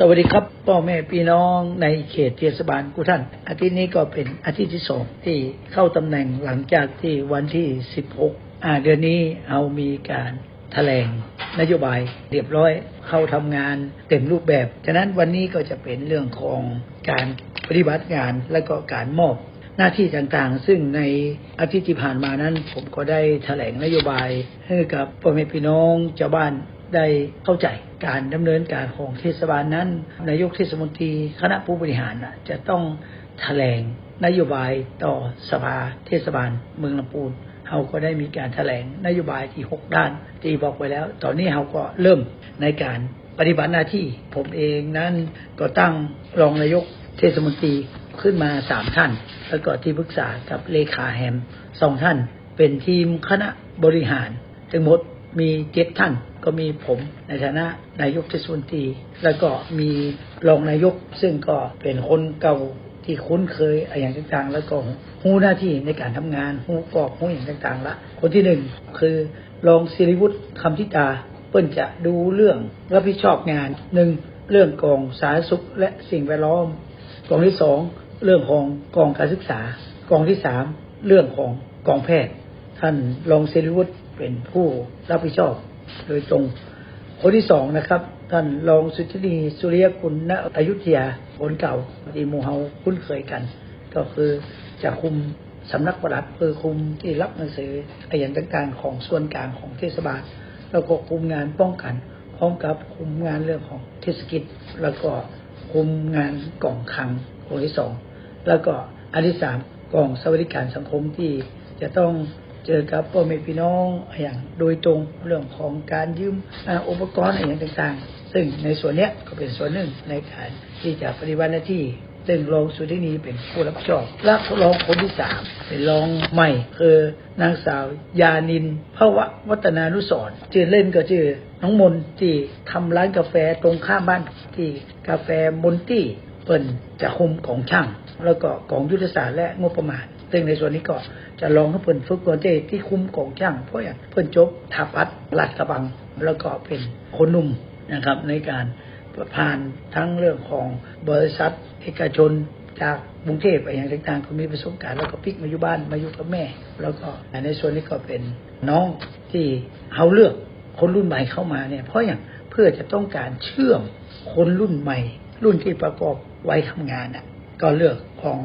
สวัสดีครับพ่อแม่พี่น้องในเขตเทศบาลกุท่าน อาทิตย์นี้ก็เป็นอาทิตย์ที่สองที่เข้าตำแหน่งหลังจากที่วันที่ 16 อ่าเดือนนี้เอามีการแถลงนโยบายเรียบร้อยเข้าทำงานเต็มรูปแบบ ฉะนั้นวันนี้ก็จะเป็นเรื่องของการปฏิบัติงานและก็การมอบหน้าที่ต่างๆ ซึ่งในอาทิตย์ที่ผ่านมานั้น ผมก็ได้แถลงนโยบายให้กับพ่อแม่พี่น้องชาวบ้าน ได้เข้าใจการดำเนินการของเทศบาลนั้น นายกเทศมนตรีคณะผู้บริหารจะต้องแถลงนโยบายต่อสภาเทศบาลเมืองลำพูนเราก็ได้มีการแถลงนโยบายที่ 6 ด้านที่บอกไว้แล้ว ตอนนี้เราก็เริ่มในการปฏิบัติหน้าที่ ผมเองนั้นก็ตั้งรองนายกเทศมนตรีขึ้นมาสามท่าน แล้วก็ที่ปรึกษากับเลขาแฮมสองท่าน เป็นทีมคณะบริหารทั้งหมดมีเจ็ดท่าน ก็มีผมในฐานะนายกเทศมนตรี แล้วก็มีรองนายกซึ่งก็เป็นคนเก่าที่คุ้นเคยอะไรอย่างต่างๆ แล้วก็หูหน้าที่ในการทำงานหูกรอกหูอย่างต่างๆละคนที่หนึ่งคือรองศิริวุฒิคำทิตาเปิ้นจะดูเรื่องรับผิดชอบงานหนึ่งเรื่องกองสาธารณสุขและสิ่งแวดล้อมกองที่สองเรื่องของกองการศึกษากองที่สามเรื่องของกองแพทย์ ท่านรองศิริวุฒิเป็นผู้รับผิดชอบ โดยตรง คนที่สองนะครับ ท่านรองสุทธินีสุริยกุลณอยุธยาคนเก่าที่มูเฮาคุ้นเคยกัน ก็คือจะคุมสำนักปลัดคือคุมที่รับหนังสืออายันต่างๆของส่วนกลางของเทศบาล แล้วก็คุมงานป้องกันพร้อมกับคุมงานเรื่องของเทศกิจ แล้วก็คุมงานกล่องคังคนที่สองแล้วก็อันที่สามกองสวัสดิการสังคมที่จะต้อง เจอกับพ่อแม่พี่น้องอย่างโดยตรงเรื่องของการยืมอุปกรณ์อะไรอย่างต่างๆ ซึ่งในส่วนเนี้ยก็เป็นส่วนหนึ่งในการที่จะปฏิบัติหน้าที่ซึ่งรองสุธินีเป็นผู้รับผิดชอบและรองคนที่สามเป็นรองใหม่ คือนางสาวยานินภวะวัฒนานุสรชื่อเล่นก็ชื่อน้องมนที่ทำร้านกาแฟตรงข้ามบ้านที่กาแฟมนตี้เปิ่นจะคุมของช่าง แล้วก็ของยุทธศาสตร์และงบประมาณ ซึ่งในส่วนนี้ก็จะลองให้เพิ่นฝึกก่อนเจที่คุ้มของช่างเพราะอย่างเพิ่นจบถาปัดลาดกระบังแล้วก็เป็นคนหนุ่มนะครับในการผ่านทั้งเรื่องของบริษัทเอกชนจากกรุงเทพอะไรอย่างต่างๆก็มีประสบการณ์แล้วก็พลิกมาอยู่บ้านมาอยู่กับแม่ แล้วก็ในส่วนนี้ก็เป็นน้องที่เขาเลือกคนรุ่นใหม่เข้ามาเนี่ยเพราะอย่างเพื่อจะต้องการเชื่อมคนรุ่นใหม่ รุ่นที่ประกอบไว้ทำงานอะก็เลือกของ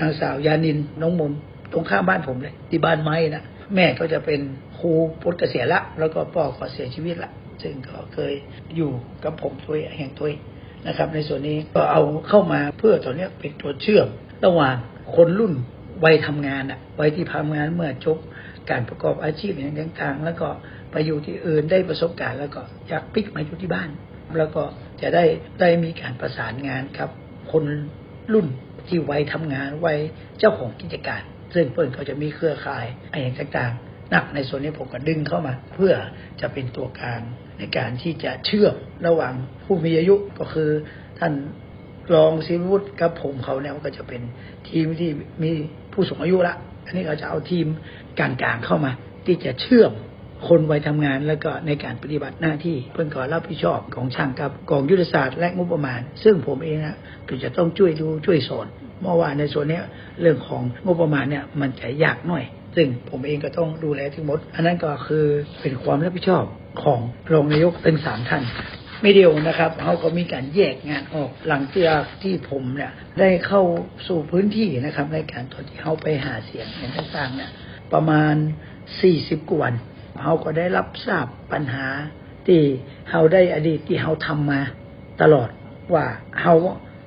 นางสาวยานินน้องมนตรงข้ามบ้านผมเลย ที่บ้านไม้นะแม่ก็จะเป็นครูพุทธเกษียณละ แล้วก็พ่อก็เสียชีวิตละ ซึ่งก็เคยอยู่กับผมตัวยแห่งตัวยนะครับ ในส่วนนี้ก็เอาเข้ามาเพื่อตัวเนี้เป็นตัวเชื่อม ระหว่างคนรุ่นวัยทำงานอะวัยที่ทำงานเมื่อจบการประกอบอาชีพอย่างต่างๆ แล้วก็ไปอยู่ที่อื่นได้ประสบการณ์แล้วก็อยากพลิกมาอยู่ที่บ้าน แล้วก็จะได้ได้มีการประสานงานครับ คน รุ่นที่ไวัยทำงานไวัยเจ้าของกิจการ ซึ่งเพิ่อนเขาจะมีเครือข่ายอะไรต่างๆนักในส่วนนี้ผมก็ดึงเข้ามา เพื่อจะเป็นตัวกลางในการที่จะเชื่อมระหว่างผู้มีอายุก็คือท่านรองศิริวุฒิกับผมเขาเนี่ยก็จะเป็นทีมที่มีผู้สูงอายุละอันนี้เราจะเอาทีมกลางๆเข้ามา ที่จะเชื่อม คนวัยทำงานแล้วก็ในการปฏิบัติหน้าที่เพื่อนก่อรับผิดชอบของช่างกับกองยุทธศาสตร์และงบประมาณ ซึ่งผมเองนะก็จะต้องช่วยดูช่วยสอนเมื่อว่าในส่วนนี้เรื่องของงบประมาณเนี่ยมันจะยากหน่อย ซึ่งผมเองก็ต้องดูแลทั้งหมด อันนั้นก็คือเป็นความรับผิดชอบของรองนายกเป็นสามท่านไม่เดียวนะครับเขาก็มีการแยกงานออกหลังจากที่ผมเนี่ยได้เข้าสู่พื้นที่นะครับในการตอนที่เขาไปหาเสียงอย่างต่างๆเนี่ยประมาณ 40กว่าวัน เขาก็ได้รับทราบปัญหาที่เขาได้อดีตที่เขาทำมาตลอดว่าเขา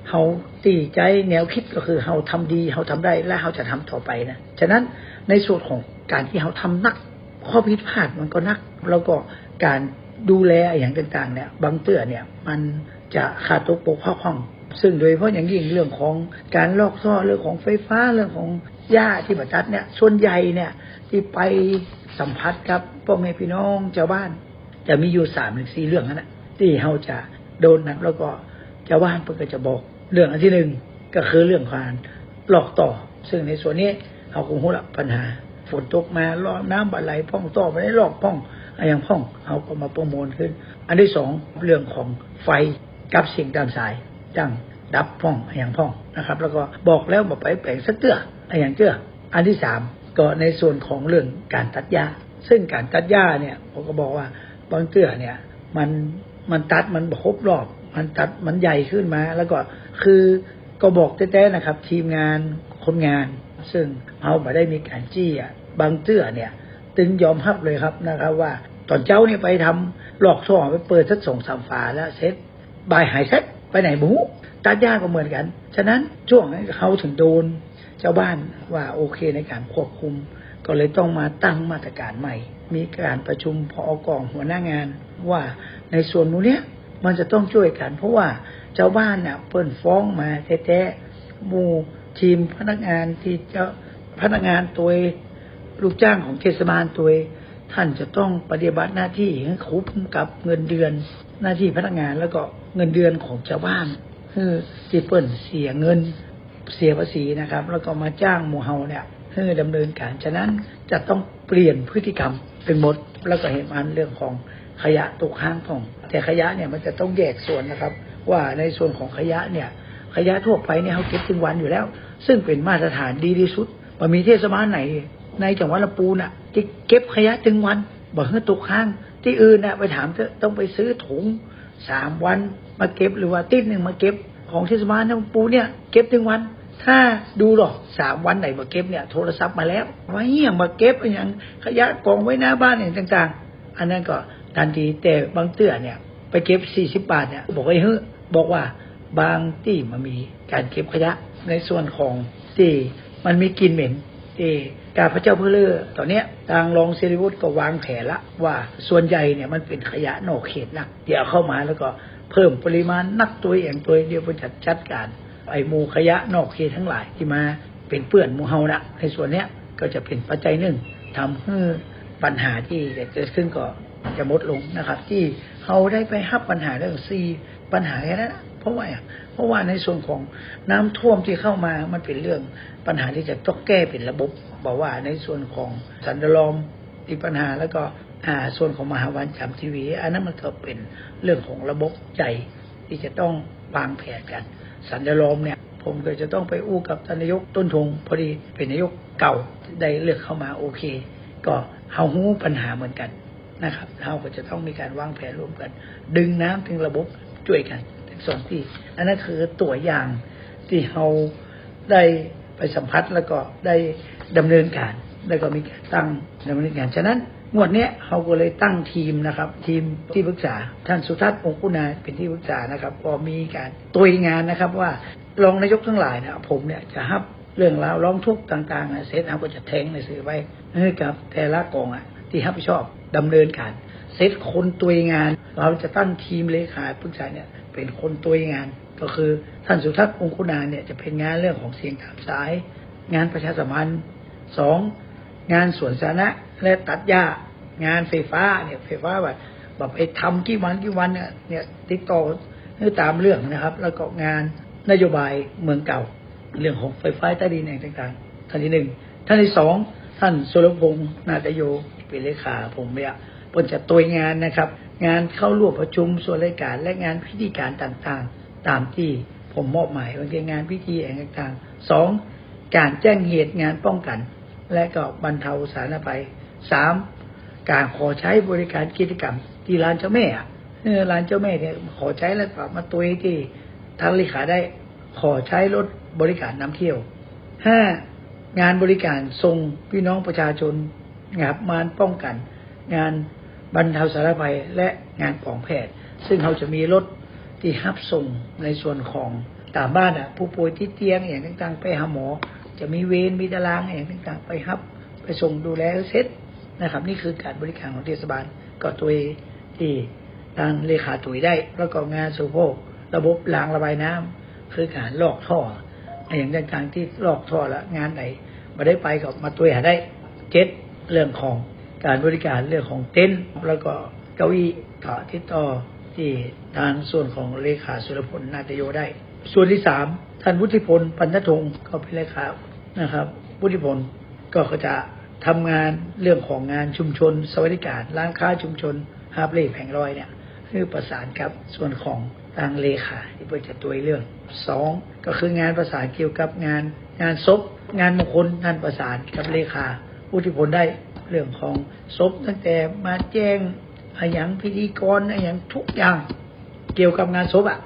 เขาตีใจแนวคิดก็คือเขาทำดีเขาทำได้และเขาจะทำต่อไปนะฉะนั้นในส่วนของการที่เขาทำนักข้อผิดพลาดมันก็นัก แล้วก็การดูแลอย่างต่างๆ เนี่ย บางเตื้อเนี่ย มันจะขาดตกปกพร่องซึ่งโดยเฉพาะอย่างยิ่งเรื่องของการลอกท่อเรื่องของไฟฟ้าเรื่องของ หญ้าที่บัตัดเนี่ยส่วนใหญ่เนี่ย ที่ไปสัมผัสกับพ่อแม่พี่น้องชาวบ้าน จะมีอยู่สามหรือสี่เรื่องนั่นแหละที่เขาจะโดนนะแล้วก็ชาวบ้านเพิ่นก็จะบอก เรื่องอันที่หนึ่งก็คือเรื่องการหลอกต่อ ซึ่งในส่วนนี้เขาคงรู้ละปัญหาฝนตกมาลอน้ำบาไหลพ่องต่อไปได้ลอกพ่องอะไรอย่างพ่องเขาก็มาประมวลขึ้น อันที่สองเรื่องของไฟกับสิ่งตามสายจังดับพ่องอย่างพ่องนะครับ แล้วก็บอกแล้วบอกไปแปลงสักเตื้อ อย่างเตื้ออันที่สามก็ในส่วนของเรื่องการตัดหญ้าซึ่งการตัดหญ้าเนี่ยผมก็บอกว่าบางเตื้อเนี่ย มันมันตัดมันครบรอบ มันตัดมันใหญ่ขึ้นมา แล้วก็คือก็บอกแต้ๆนะครับ ทีมงานคนงาน ซึ่งเอามาได้มีการจี้อะบางเตื้อเนี่ย ตึงยอมรับเลยครับนะครับ ว่าตอนเจ้านี่ไปทำหลอกช่อไปเปิดสักสองสามฝาแล้วเซ็ตบายหายเซ็ตไปไหนหมูตัดหญ้าก็เหมือนกัน ฉะนั้นช่วงนั้นเขาถึงโดน เจ้าบ้านว่าโอเคในการควบคุม ก็เลยต้องมาตั้งมาตรการใหม่ มีการประชุมพออกองหัวหน้างาน ว่าในส่วนนู้นเนี้ยมันจะต้องช่วยกัน เพราะว่าเจ้าบ้านเนี่ยเปิ้นฟ้องมาแท้ๆมูทีมพนักงานที่เจ้าพนักงานตัวลูกจ้างของเทศบาลตัวท่านจะต้องปฏิบัติหน้าที่ให้คุ้มกับเงินเดือนหน้าที่พนักงานแล้วก็เงินเดือนของชาบ้านคือที่เปิ้นเสียเงิน เสียภาษีนะครับ แล้วก็มาจ้างหมู่เฮาเนี่ยเพื่อดำเนินการ ฉะนั้นจะต้องเปลี่ยนพฤติกรรมเป็นหมด แล้วก็เห็นอันเรื่องของขยะตกค้างของ แต่ขยะเนี่ยมันจะต้องแยกส่วนนะครับ ว่าในส่วนของขยะเนี่ยขยะทั่วไปเนี่ยเขาเก็บถึงวันอยู่แล้ว ซึ่งเป็นมาตรฐานดีที่สุดมันมีเทศบาลไหน ในจังหวัดลำพูนอะที่เก็บขยะถึงวันบอกให้ตกค้าง ที่อื่นน่ะไปถามเถอะต้องไปซื้อถุงสามวันมาเก็บหรือว่าติดหนึ่งมาเก็บของเทศบาลลำพูเนี่ยเก็บถึงวัน ถ้าดูหรอกสามวันไหนมาเก็บเนี่ยโทรศัพท์มาแล้วว่าเฮียมาเก็บอย่างขยะกองไว้หน้าบ้านอย่างต่าง ๆ อันนั้นก็ทันทีแต่บางเตื้อเนี่ย ไปเก็บสี่สิบบาทเนี่ย บอกไอ้เฮ้ยบอกว่าบางที่มันมีการเก็บขยะในส่วนของที่มันมีกลิ่นเหม็นที่การพระเจ้าเพื่อเลือตอนเนี้ยทางรองเซริวุฒิก็วางแผนละว่าส่วนใหญ่เนี่ยมันเป็นขยะนอกเขตนะเดี๋ยวเข้ามาแล้วก็เพิ่มปริมาณนักตัวเองตัวเดียวไปจัดจัดการ ไอ้มูขยะนอกเขตทั้งหลายที่มาเป็นเปื้อนมูเฮานะในส่วนเนี้ยก็จะเป็นปัจจัยหนึ่งทำให้ปัญหาที่จะเกิดขึ้นก็จะลดลงนะครับ ที่เขาได้ไปฮับปัญหาเรื่องซีปัญหาแค่นั้นเพราะว่าเพราะว่าในส่วนของน้ำท่วมที่เข้ามามันเป็นเรื่องปัญหาที่จะต้องแก้เป็นระบบบอกว่าในส่วนของสันดลอมที่ปัญหาแล้วก็อ่าส่วนของมหาวันจำทีวี อันนั้นมันก็เป็นเรื่องของระบบใจ ที่จะต้องวางแผนกัน สันดลอมเนี่ย ผมก็จะต้องไปอู้กับท่านนายกต้นทงพอดีเป็นนายกเก่าได้เลือกเข้ามาโอเค ก็เฮาหูปัญหาเหมือนกันนะครับเราก็จะต้องมีการวางแผนร่วมกัน ดึงน้ำถึงระบบช่วยกันทั้งสองที่ อันนั้นคือตัวอย่างที่เราได้ไปสัมผัสแล้วก็ได้ดำเนินการ แล้วก็มีการตั้งดำเนินการฉะนั้น งวดนี้เราก็เลยตั้งทีมนะครับ ทีมที่ปรึกษา ท่านสุทัศน์องคุนาเป็นที่ปรึกษานะครับ ก็มีการตัวงานนะครับว่ารองนายกทั้งหลายนะผมเนี่ยจะรับเรื่องราวร้องทุกข์ต่างๆนะเซตเอาก็จะแทงในสื่อไว้ให้กับแต่ละกองอะ ที่รับผิดชอบดำเนินการเซตคนตัวงาน เราจะตั้งทีมเลขาปรึกษาเนี่ยเป็นคนตัวงาน ก็คือท่านสุทัศน์องคุนาเนี่ยจะเป็นงานเรื่องของเสียงตามสาย งานประชาสัมพันธ์สองงานสวนสาธารณะ และตัดหญ้างานไฟฟ้าเนี่ย ไฟฟ้าแบบแบบไปทำกี่วันกี่วันเนี่ยเนี่ยติดต่อให้ตามเรื่องนะครับ แล้วก็งานนโยบายเมืองเก่า เรื่องของไฟฟ้าใต้ดินอะไรต่างๆท่านที่หนึ่งท่านที่สองท่านสุรพงศ์นาตโยเป็นเลขาผมเนี่ยปนจะตัวงานนะครับ งานเข้าร่วมประชุมส่วนรายการและงานพิธีการต่างๆ ตามที่ผมมอบหมายบางทีงานพิธีอะไรต่างๆสองการแจ้งเหตุงานป้องกัน และก็บรรเทาสาธารณภัย สามการขอใช้บริการกิจกรรม ที่ร้านเจ้าแม่อะเออร้านเจ้าแม่เนี่ยขอใช้แล้วก็มาตัวที่ทางเลขาได้ขอใช้รถบริการนำเที่ยวห้างานบริการส่งพี่น้องประชาชนงานมานป้องกัน งานบรรเทาสารภัยและงานของแพทย์ ซึ่งเขาจะมีรถที่รับส่งในส่วนของตามบ้านอะ ผู้ป่วยที่เตียงอย่างต่างๆ ไปหาหมอ จะมีเวรมีตารางอย่างต่างๆ ไปรับ ไปส่งดูแลเซ็ต นะครับ นี่คือการบริการของเทศบาลก็ตัวที่ทางเลขาตุยได้แล้วก็งานสุโภคระบบล้างระบายน้ำคือการลอกท่ออย่างต่างๆที่ลอกท่อแล้วงานไหนมาได้ไปก็มาตัวหาได้เจ็ดเรื่องของการบริการเรื่องของเต็นท์แล้วก็เก้าอี้ก็ติดต่อที่ทางส่วนของเลขาสุรพลนาตโยได้ ส่วนที่สามท่านวุฒิพลปันธทงก็เป็นเลขานะครับ วุฒิพลก็จะ ทำงานเรื่องของงานชุมชน สวัสดิการร้านค้าชุมชนฮาบเล่แผงลอยเนี่ยคือประสานกับส่วนของทางเลขาที่เพื่อจะตัวเรื่องสองก็คืองานประสานเกี่ยวกับงาน งานศพงานมงคลท่านประสานกับเลขาผู้ที่ผลได้เรื่องของศพตั้งแต่มาแจ้งอะไรอย่างพิธีกรอะไรอย่างทุกอย่างเกี่ยวกับงานศพอะ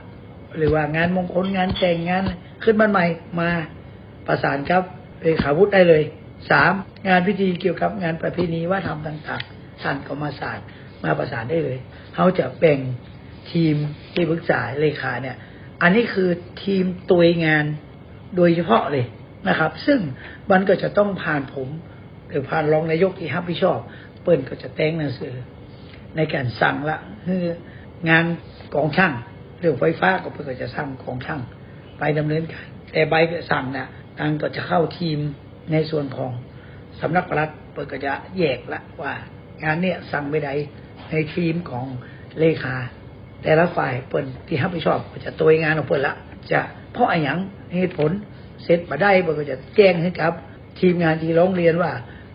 หรือว่างานมงคลงานแต่งงานขึ้นบ้านใหม่มาประสานครับเลขาวุฒิได้เลยสาม งานพิธีเกี่ยวกับงานประเพณีว่าทำต่างๆท่านก็มาสานมาประสานได้เลยเขาจะแบ่งทีมที่ปรึกษาเลขาเนี่ย อันนี้คือทีมตัวงานโดยเฉพาะเลยนะครับ ซึ่งมันก็จะต้องผ่านผมหรือผ่านรองนายกที่รับผิดชอบ เปิ้นก็จะแต่งหนังสือ ในการสั่งละคืองานกองช่างเรื่องไฟฟ้าก็เพื่อจะสั่งกองช่างไปดำเนินการแต่ใบสั่งนะทางก็จะเข้าทีมในส่วนของ สำนักปลัดเปิดก็จะแยกละว่า งานเนี้ยสั่งไม่ได้ในทีมของเลขา แต่ละฝ่ายเปิดที่รับผิดชอบจะตัวงานของเปิดละจะเพราะอะไรอย่างเหตุผลเสร็จมาได้เปิดก็จะแจ้งให้กับ ทีมงานที่ร้องเรียนว่า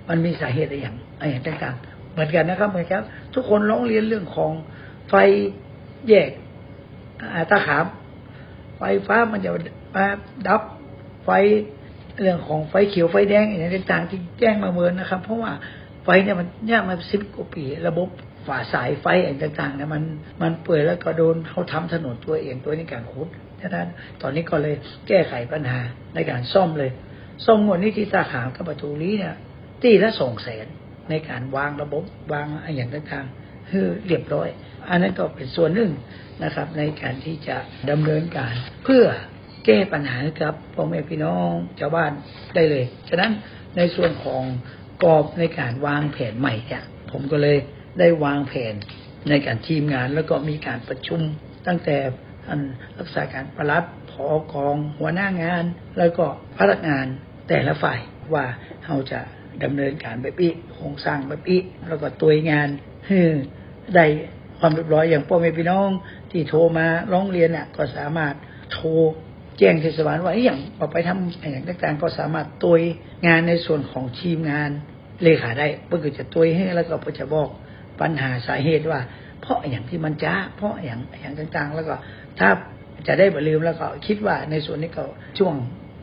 มันมีสาเหตุอะไรอย่างอะไรอย่างต่างๆ เหมือนกันนะครับเหมือนกันทุกคนร้องเรียนเรื่องของไฟแยกตาขาม ไฟฟ้ามันจะมาดับไฟ เรื่องของไฟเขียวไฟแดงอย่างต่างๆที่แจ้งมาเมินนะครับ เพราะว่าไฟเนี่ยมันยากมาสิบกว่าปี ระบบฝ่าสายไฟอะไรต่างๆเนี่ยมันมันเปื่อยแล้วก็โดนเขาทำถนนตัวเองตัวนี้การขุดฉะนั้นตอนนี้ก็เลยแก้ไขปัญหาในการซ่อมเลยซ่อมงวดนี้ที่ตาขามกับประตูลี้เนี่ยตีละสองแสนในการวางระบบวางอะไรอย่างต่างๆคือเรียบร้อย อันนั้นก็เป็นส่วนหนึ่งนะครับ ในการที่จะดำเนินการเพื่อ แก้ปัญหาให้กับพ่อแม่พี่น้องชาวบ้านได้เลย ฉะนั้นในส่วนของกรอบในการวางแผนใหม่เนี่ยผมก็เลยได้วางแผนในการทีมงานแล้วก็มีการประชุมตั้งแต่ท่านรักษาการปลัดผอกอง หัวหน้างาน แล้วก็พนักงานแต่ละฝ่ายว่าเราจะดำเนินการแบบนี้โครงสร้างแบบนี้แล้วก็ตัวงานให้ได้ความเรียบร้อยอย่างพ่อแม่พี่น้องที่โทรมาร้องเรียนน่ะก็สามารถโทร แจ้งเทศบาลว่าเอ้ยอย่างเอาไปทำอย่างต่างๆ ก็สามารถตัวงานในส่วนของทีมงานเลขาได้เพื่อจะตัวให้แล้วก็พอจะบอกปัญหาสาเหตุว่า เพราะอย่างที่มันจ้า เพราะอย่างอย่างต่างๆ แล้วก็ถ้าจะได้บรลืมแล้วก็คิดว่าในส่วนนี้ก็ช่วง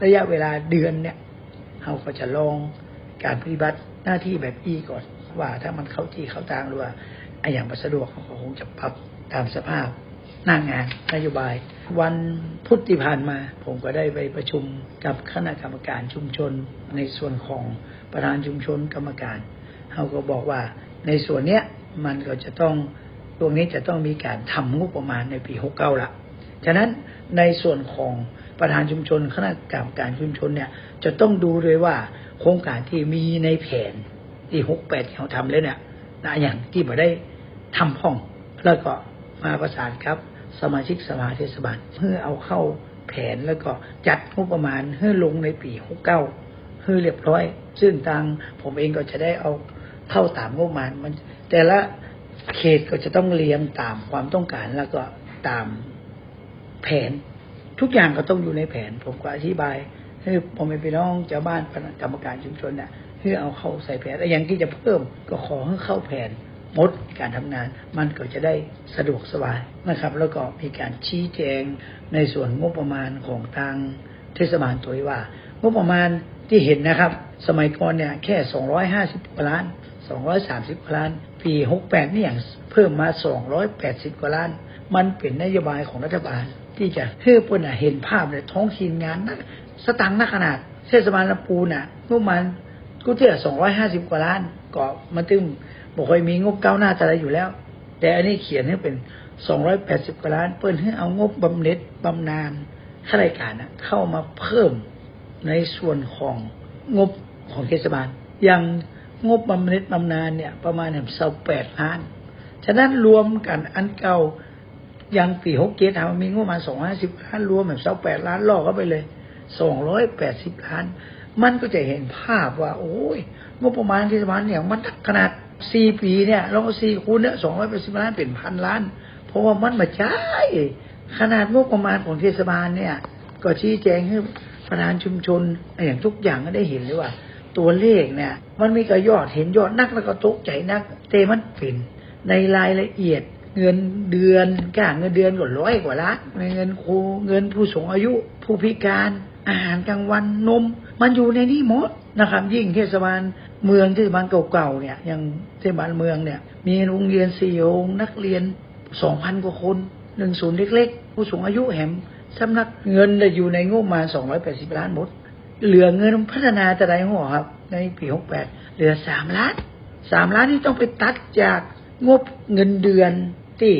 ระยะเวลาเดือนเนี่ยเราก็จะลองการปฏิบัติหน้าที่แบบอีก่อนว่าถ้ามันเข้าที่เข้าทางหรือว่าไอ้อย่างสะดวกเขาคงจะปรับตามสภาพหน้างงานนโยบาย วันพุธที่ผ่านมา ผมก็ได้ไปประชุมกับคณะกรรมการชุมชน ในส่วนของประธานชุมชนกรรมการเขาก็บอกว่าในส่วนเนี้ยมันก็จะต้องตรงนี้จะต้องมีการทำงบประมาณในปี 69 ละ ฉะนั้นในส่วนของประธานชุมชนคณะกรรมการชุมชนเนี่ยจะต้องดูเลยว่าโครงการที่มีในแผนที่ 68 ที่เขาทำแล้วเนี่ยนะอย่างที่มาได้ทำห้อง แล้วก็มาประสานครับ สมาชิกสภาเทศบาลเพื่อเอาเข้าแผนแล้วก็จัดงบประมาณเพื่อลงในปี69เพื่อเรียบร้อย ซึ่งทางผมเองก็จะได้เอาเข้าตามงบประมาณมัน แต่ละเขตก็จะต้องเรียงตามความต้องการแล้วก็ตามแผน ทุกอย่างก็ต้องอยู่ในแผน ผมก็อธิบายให้ผมเป็นพี่น้องชาวบ้านคณะกรรมการชุมชนเนี่ยเพื่อเอาเข้าใส่แผนแต่อย่างที่จะเพิ่มก็ขอให้เข้าแผน มดการทำงาน มันก็จะได้สะดวกสบายนะครับ แล้วก็มีการชี้แจงในส่วนงบประมาณของทางเทศบาลตัวว่า งบประมาณที่เห็นนะครับ สมัยก่อนเนี่ยแค่ 250กว่าล้าน 230กว่าล้าน ปี 68นี่อย่างเพิ่มมา 280กว่าล้าน มันเป็นนโยบายของรัฐบาล ที่จะเพื่อเพื่อนเห็นภาพในท้องถิ่นงานนักสตังค์นักขนาดเทศบาลลำพูน่ะงบประมาณกูเที่ย250กว่าล้านก็มาตึม บอกว่ามีงบก้าวหน้าอะไรอยู่แล้ว แต่อันนี้เขียนให้เป็น280กว่าล้าน เปิ้นให้เอางบบำเหน็จบำนาญข้าราชการนะเข้ามาเพิ่มในส่วนของงบของเทศบาล อย่างงบบำเหน็จบำนาญเนี่ย ประมาณเนี่ยเศแปดล้าน ฉะนั้นรวมกันอันเก่าอย่างปีหกเจ็ดทำมีงบประมาณสองห้าสิบล้านรวมแบบเศแปดล้านล่อเข้าไปเลยสองร้อยแปดสิบล้าน มันก็จะเห็นภาพว่า โอ้ยงบประมาณเทศบาลเนี่ยมันขนาด สี่ปีเนี่ยเราสี่คูณเนี่ยสองร้อยแปดสิบล้านเป็นพันล้าน เพราะว่ามันมาใช้ขนาดงบประมาณของเทศบาลเนี่ย ก็ชี้แจงให้ประธานชุมชนอย่างทุกอย่างก็ได้เห็นเลยว่า ตัวเลขเนี่ย มันมีกระยอดเห็นยอดนักแล้วก็ตกใจนักแต่มันเป็นในรายละเอียดเงินเดือนค่าเงินเดือนก็ร้อยกว่าล้านเงินครูเงินผู้สูงอายุ ผู้พิการอาหารกลางวันนม มันอยู่ในนี้หมดนะครับยิ่งเทศบาล เมืองเทศบาลเก่าๆเนี่ยอย่างเทศบาลเมืองเนี่ย มีโรงเรียนสี่โรงนักเรียนสองพันกว่าคนหนึ่งศูนย์เล็กๆ ผู้สูงอายุแหมสำนักเงินได้อยู่ในงบมาสองร้อยแปดสิบล้านหมด เหลือเงินพัฒนาแต่ใดหัวครับ ในปีหกแปดเหลือสามล้านสามล้านนี่ต้องไปตัดจากงบเงินเดือนที่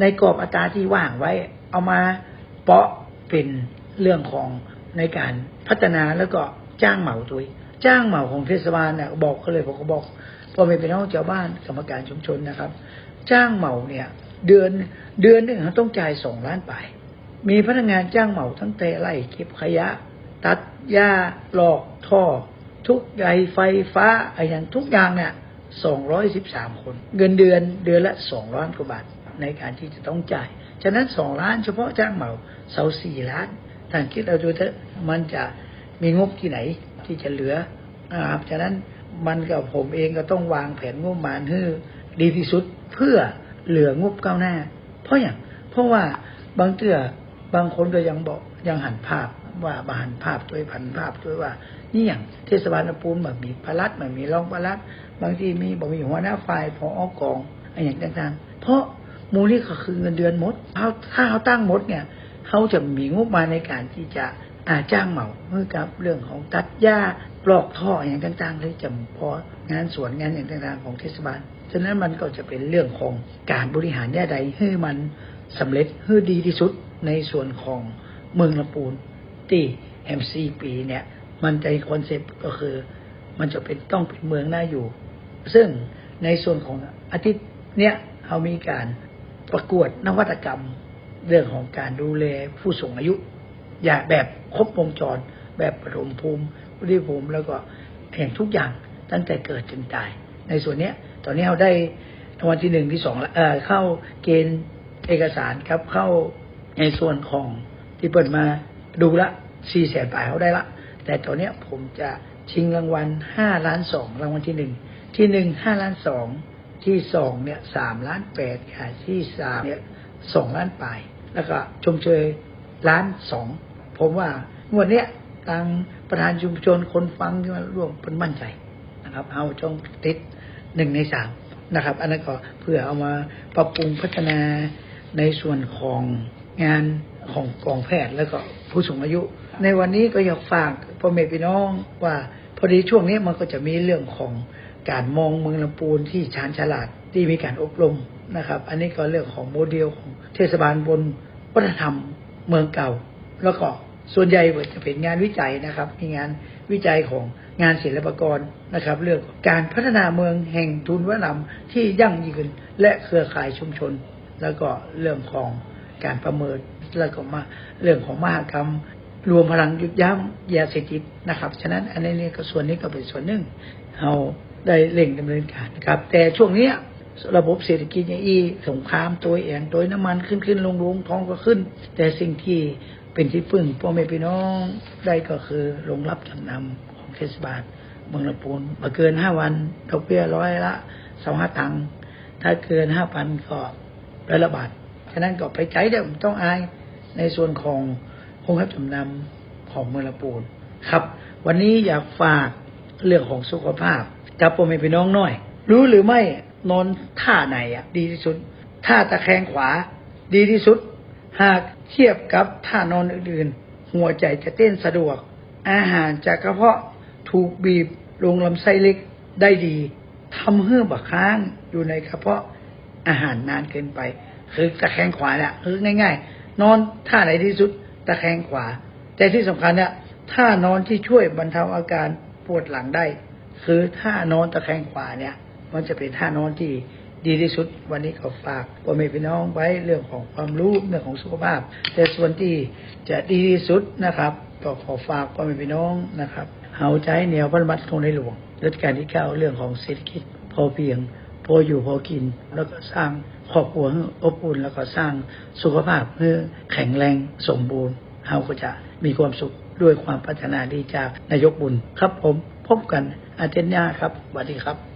ในกรอบอัตราที่ว่างไว้ เอามาเปาะเป็นเรื่องของในการพัฒนาแล้วก็จ้างเหมาตัวเอง จ้างเหมาของเทศบาลเนี่ยบอกเขาเลยผมก็บอกพอไม่เป็นน้องชาวบ้านกรรมการชุมชนนะครับ จ้างเหมาเนี่ย เดือนเดือนหนึ่งเขาต้องจ่ายสองล้านไปมีพนักงานจ้างเหมาทั้งเตะไล่เก็บขยะ ตัดหญ้าหลอกท่อ ทุกใยไฟฟ้าอะไรอย่างทุกอย่างเนี่ยสองร้อยสิบสามคน เงินเดือนเดือนละสองล้านกว่าบาทในการที่จะต้องจ่าย ฉะนั้นสองล้านเฉพาะจ้างเหมาเสาสี่ล้านท่านคิดเอาดูเถอะมันจะมีงบที่ไหน ที่จะเหลือนะครับฉะนั้นมันกับผมเองก็ต้องวางแผนงบประมาณให้ดีที่สุดเพื่อเหลืองบก้าวหน้า เพราะอย่างเพราะว่าบางเตื้อบางคนก็ยังบอกยังหันภาพว่าบาหันภาพด้วยพันภาพด้วยว่า นี่อย่างเทศบาลลำพูนแบบมีพลัดแบบมีรองพลัดบางทีมีบอกมีหัวหน้าฝ่ายพออกองอะไรอย่างต่างๆ เพราะมูลนี่ก็คือเงินเดือนหมดถ้าเขาตั้งหมดเนี่ยเขาจะมีงบมาในการที่จะ จ้างเหมาเมื่อกับเรื่องของตัดหญ้าปลอกท่ออย่างต่างๆเลยจำเพาะงานสวนงานอย่างต่างๆของเทศบาลฉะนั้นมันก็จะเป็นเรื่องของการบริหารแย่ใดให้มันสำเร็จให้ดีที่สุดในส่วนของเมืองลำปูนที่แอมซีปีเนี่ยมันใจคอนเซปต์ก็คือ มันจะเป็นต้องเป็นเมืองน่าอยู่ ซึ่งในส่วนของอาทิตย์เนี้ยเขามีการประกวดนวัตกรรม เรื่องของการดูแลผู้สูงอายุ อย่าแบบ ครบวงจรแบบปฐมภูมิวุฒิภูมิแล้วก็แห่งทุกอย่างตั้งแต่เกิดจนตาย ในส่วนเนี้ย ตอนนี้เราได้รางวัลที่หนึ่งที่สองละเออเข้าเกณฑ์เอกสารครับเข้าในส่วนของที่เปิดมาดูละสี่แสนปลายเขาได้ละ แต่ตอนนี้ผมจะชิงรางวัลห้าล้านสองรางวัลที่หนึ่งที่หนึ่งห้าล้านสองที่สองเนี่ยสามล้านแปดค่ะที่สามเนี่ยสองล้านปลาย แล้วก็ชมเชยล้านสอง ผมว่างวดเนี้ยทางประธานชุมชนคนฟังที่มาร่วมเป็นมั่นใจนะครับ เอาจงติดหนึ่งในสามนะครับ อันนั้นก็เพื่อเอามาปรับปรุงพัฒนาในส่วนของงานของกองแพทย์แล้วก็ผู้สูงอายุ ในวันนี้ก็อยากฝากพ่อแม่พี่น้องว่าพอดีช่วงนี้มันก็จะมีเรื่องของการมองเมืองลำปูนที่ชาญฉลาดที่มีการอบรมนะครับ อันนี้ก็เรื่องของโมเดลของเทศบาลบนวัฒนธรรมเมืองเก่า แล้วก็ส่วนใหญ่จะเป็นงานวิจัยนะครับ มีงานวิจัยของงานศิลปกรนะครับ เรื่องการพัฒนาเมืองแห่งทุนวัฒนธรรมที่ยั่งยืนและเครือข่ายชุมชน แล้วก็เรื่องของการประเมินแล้วก็มาเรื่องของมหกรรม รวมพลังยุดยั้งยาเสพติดนะครับ ฉะนั้นอันนี้ก็ส่วนนี้ก็เป็นส่วนหนึ่งเราได้เร่งดำเนินการครับ แต่ช่วงเนี้ยระบบเศรษฐกิจอย่างอีสงครามตัวเองตัวน้ำมันขึ้นขึ้นลงลงท้องก็ขึ้น แต่สิ่งที่ เป็นที่พึ่งพ่อแม่พี่น้องได้ก็คือลงรับจำนำของเทศบาลเมืองลำพูนมาเกินห้าวันดอกเบี้ยร้อยละสองห้าตังค์ถ้าเกินห้าพันก็ร้อยละบาทฉะนั้นก็ไปใจเดี๋ยวต้องอายในส่วนของโรงรับจำนำของเมืองลำปูนครับ วันนี้อยากฝากเรื่องของสุขภาพกับพ่อแม่พี่น้องหน่อย รู้หรือไม่นอนท่าไหนอะ ดีที่สุดท่าตะแคงขวา ดีที่สุด หากเทียบกับท่านอนอื่นๆ หัวใจจะเต้นสะดวก อาหารจากกระเพาะถูกบีบลงลำไส้เล็กได้ดีทำให้บักค้างอยู่ในกระเพาะอาหารนานเกินไป คือตะแคงขวาเนี่ยคือง่าย ๆ นอนท่าไหนที่สุดตะแคงขวา แต่ที่สำคัญเนี่ยท่านอนที่ช่วยบรรเทาอาการปวดหลังได้ คือท่านอนตะแคงขวาเนี่ย มันจะเป็นท่านอนที่ ดีที่สุดวันนี้ก็ฝากพ่อแม่พี่น้องไว้เรื่องของความรู้เรื่องของสุขภาพ แต่ส่วนที่จะดีที่สุดนะครับก็ขอฝากพ่อแม่พี่น้องนะครับเอาใจแนวพระมัดของในหลวงรัชกาลที่เก้าเรื่องของเศรษฐกิจพอเพียง พออยู่พอกิน แล้วก็สร้างครอบครัวอบอุ่นแล้วก็สร้างสุขภาพเพื่อแข็งแรงสมบูรณ์เราก็จะมีความสุขด้วยความพัฒนาดีจากนายกบุญครับผมพบกันอาทิตย์หน้าครับสวัสดีครับ